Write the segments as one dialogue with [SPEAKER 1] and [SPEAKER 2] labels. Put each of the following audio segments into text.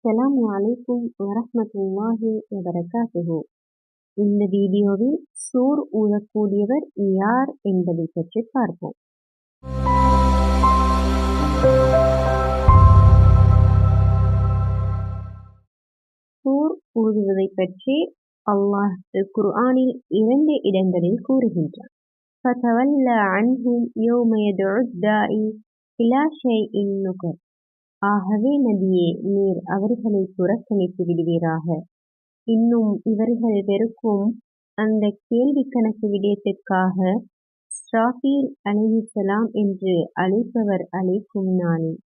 [SPEAKER 1] அஸ்ஸலாமு அலைக்கும் வரஹ்மத்துல்லாஹி வபரகாத்துஹு இந்த வீடியோவில் சூர் ஊதக்கூடியவர் யார் என்பதை பற்றி பார்ப்போம் சூர் ஊதுவதை பற்றி அல்லாஹ் குர்ஆனில் இரண்டு இடங்களில் கூறுகின்றான் فَتَوَلَّ عَنْهُمْ يَوْمَ يَدْعُ الدَّاعِي إِلَى شَيْءٍ نُكْرٍ ஆகவே நபியே நீர் அவர்களை புறக்கணித்து விடுவீராக. இன்னும் இவர்கள் வெறுக்கும் அந்த கேள்வி கணக்கு விடயத்திற்காக ஸ்ராஃபீல் அலைஹிஸ்ஸலாம் என்று அழைப்பவர் அழைக்கும் நாளில்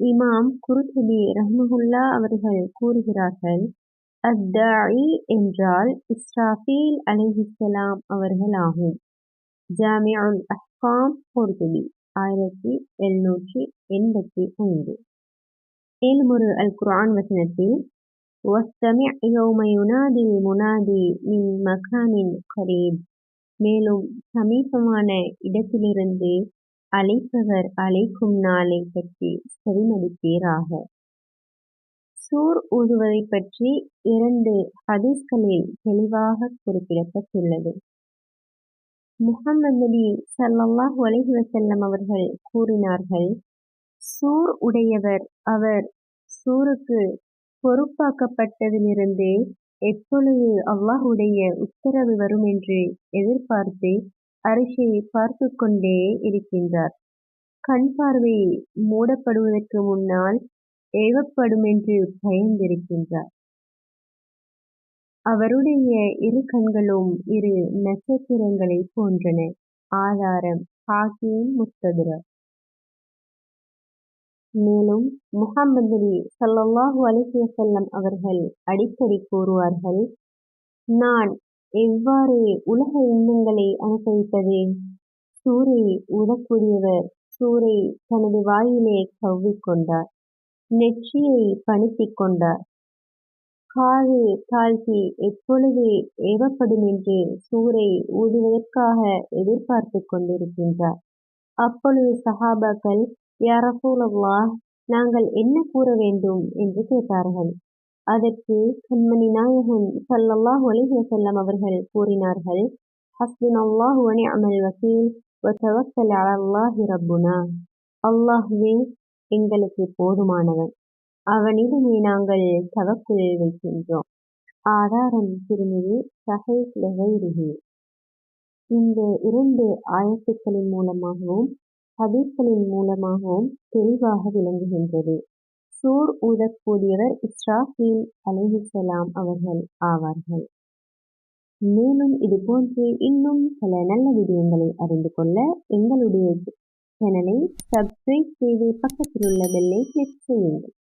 [SPEAKER 1] இமாம் குருதுபி ரஹ்மஹுல்லா அவர்கள் கூறுகிறார்கள் அத்தாயி என்றால் இஸ்ராஃபீல் அலைஹிஸ்ஸலாம் அவர்களாகும். ஜாமியான் அஹ்காம் குர்துபி. ஆயிரத்தி எழுநூற்றி எண்பத்தி ஐந்து மேலும் ஒரு அல் குர்ஆன் வசனத்தில் وَاسْتَمِعْ يَوْمَ يُنَادِي الْمُنَادِي مِنْ مَكَانٍ قَرِيبٍ மேலும் சமீபமான இடத்திலிருந்து அழைப்பவர் அழைக்கும் நாளை பற்றி செவிமடுப்பீராக சூர் ஊதுவதை பற்றி இரண்டு ஹதீஸ்களில் தெளிவாக குறிப்பிடப்பட்டுள்ளது முஹம்மது நபி சல்லாஹ் அலைஹி அவர்கள் கூறினார்கள் சூர் உடையவர் அவர் சூருக்கு பொறுப்பாக்கப்பட்டதிலிருந்து எப்பொழுது அல்லாஹுடைய உத்தரவு வரும் என்று எதிர்பார்த்து அரிசை பார்த்து கொண்டே இருக்கின்றார். கண் பார்வை மூடப்படுவதற்கு முன்னால் ஏவப்படும் என்று பயந்திருக்கின்றார். அவருடைய இரு கண்களும் இரு நட்சத்திரங்களைப் போன்றன. ஆதாரம் ஹாக்கிம் முஸ்ததுரக் மேலும் முகமது நபி சல்லாஹூ அலைஹி அவர்கள் அடிக்கடி கூறுவார்கள் நான் எவ்வாறு உலக இன்பங்களை அனுபவிப்பது சூரை உடக்கூடியவர் சூரை தனது வாயிலே கவ்விக்கொண்டார் நெற்றியை பணித்திக் கொண்டார். காது தாழ்த்தி எப்பொழுது ஏவப்படும் என்று சூரை ஊதுவதற்காக எதிர்பார்த்து கொண்டிருக்கின்றார். அப்பொழுது சஹாபாக்கள் யா நாங்கள் என்ன கூற வேண்டும்? என்று கேட்டார்கள். அதற்கு கண்மணி நாயகன் ஸல்லல்லாஹு செல்லம் அவர்கள் கூறினார்கள் ஹஸ்பின் வ அமல் வக்கீல் வ தவக்கல் ரப்புனா. அல்லாஹுவே எங்களுக்கு போதுமானவன் அவனிடமே நாங்கள் தவக்குள் வைக்கின்றோம். ஆதாரம் திருமதி சஹீஹ் லகைரிஹி இந்த இரண்டு ஆயத்துக்களின் மூலமாகவும் ஹதீஸ்களின் மூலமாகவும் தெளிவாக விளங்குகின்றது. சூர் ஊதக்கூடியவர் இஸ்ராஃபீல் அலிஹிசலாம் அவர்கள் ஆவார்கள். மேலும் இதுபோன்று இன்னும் பல நல்ல விடயங்களை அறிந்து கொள்ள எங்களுடைய சேனலை சப்ஸ்கிரைப் செய்து பக்கத்தில் உள்ள பெல்லை கிளிக் செய்யுங்கள்.